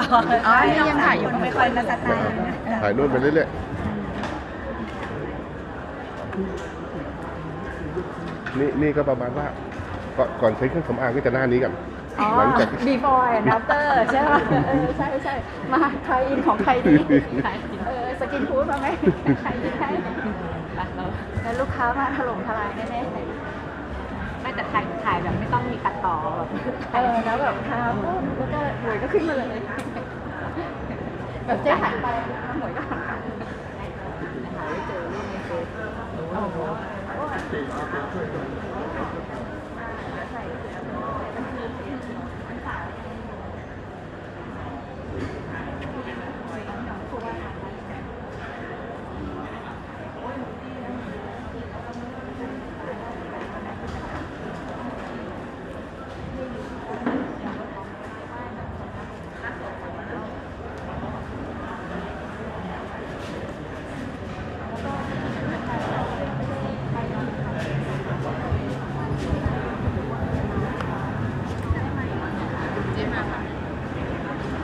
อ๋อนี่ยังถ่ายอยู่ไม่ค่อยมาสไตล์นะถ่ายนู่นไปเรื่อยๆนี่นี่ก็ประมาณว่าก่อนก่อนใช้เครื่องสำอางก็จะหน้านี้กันอ๋อ หลังจาก before and after ใช่ไหมเออใช่ใช่มาใครอินของใครดีเออสกินฟู้ดมาไหมใครดีใครเราแล้วลูกค้ามาถล่มทลายแน่ๆไม่แต่ถ่ายถ่ายแบบ แบบเออแล้วแบบทาปุ๊บแล้วก็หมวยก็ขึ้นมาเลยแบบเจ๊หันไปหมวยก็หันกลับหาไม่เจอรูปในเฟซโอ้โห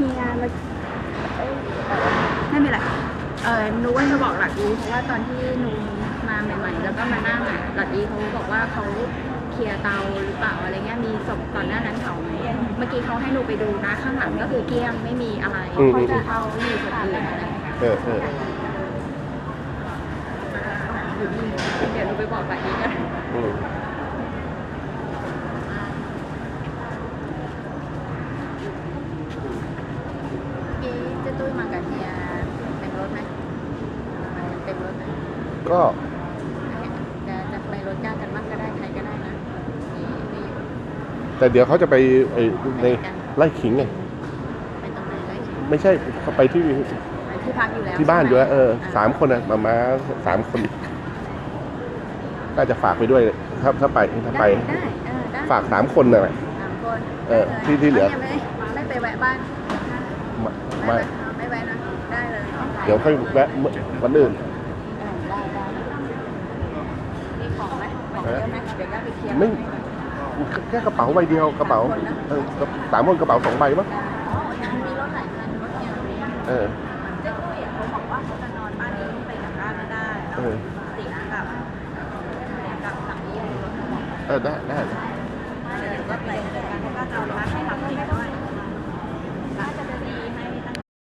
เฮียมาไม่มีอะไรเออหนูว่าจะบอกหลักดีเพราะว่าตอนที่หนูมาใหม่ๆ แล้วก็มานั่งอะหลักดีเขาบอกว่าเขาเคลียร์เตาหรือเปล่าอะไรเงี้ยมีศพก่อนหน้านั้นเผาไหมเมื่อกี้เขาให้หนูไปดูนะข้างหลังก็คือเกลี้ยงไม่มีอะไรอืม เขาจะเอาอยู่ส่วนอื่นอะไรเออเอออยู่นี่เดี๋ยวหนูไปบอกหลักดีกัน อืม พี่เจะตุ้ยมากับเฮียเต็มรถไหมมาเต็มรถไหมก็จะจะไปรถจ้างกันบ้างก็ได้ใครก็ได้นะมีมีอยู่แต่เดี๋ยวเขาจะไปไอ้ในไล่ขิงไงไปตรงไหนได้คิดไม่ใช่เขาไปที่ไปที่พักอยู่แล้วที่บ้านอยู่แล้วเออใช่ไหสามคนนะมามาสามคนก็จะฝากไปด้วยถ้าถ้าไปถ้าไป ได้ได้เออได้ฝากสามคนน่ะสามคนเออที่ที่เหลือานี่ยไม่ไม่ไปแวะบ้านมาไม่มาแวะไม่แวะนะได้เลย เดี๋ยวค่อยแวะวันอื่นเออ ไม่ แค่กระเป๋าใบเดียวกระเป๋าสามคนกระเป๋าสองใบมั้งออมีรถหนรถเกี่เออเขาบอกว่าเขาจะนอนบ้านนี้ไปกับบ้าไม่ได้เสียกับเสียกับสามีเออได้เดี๋ยวก็ไปเจอกันแล้วก็จะเอาบ้า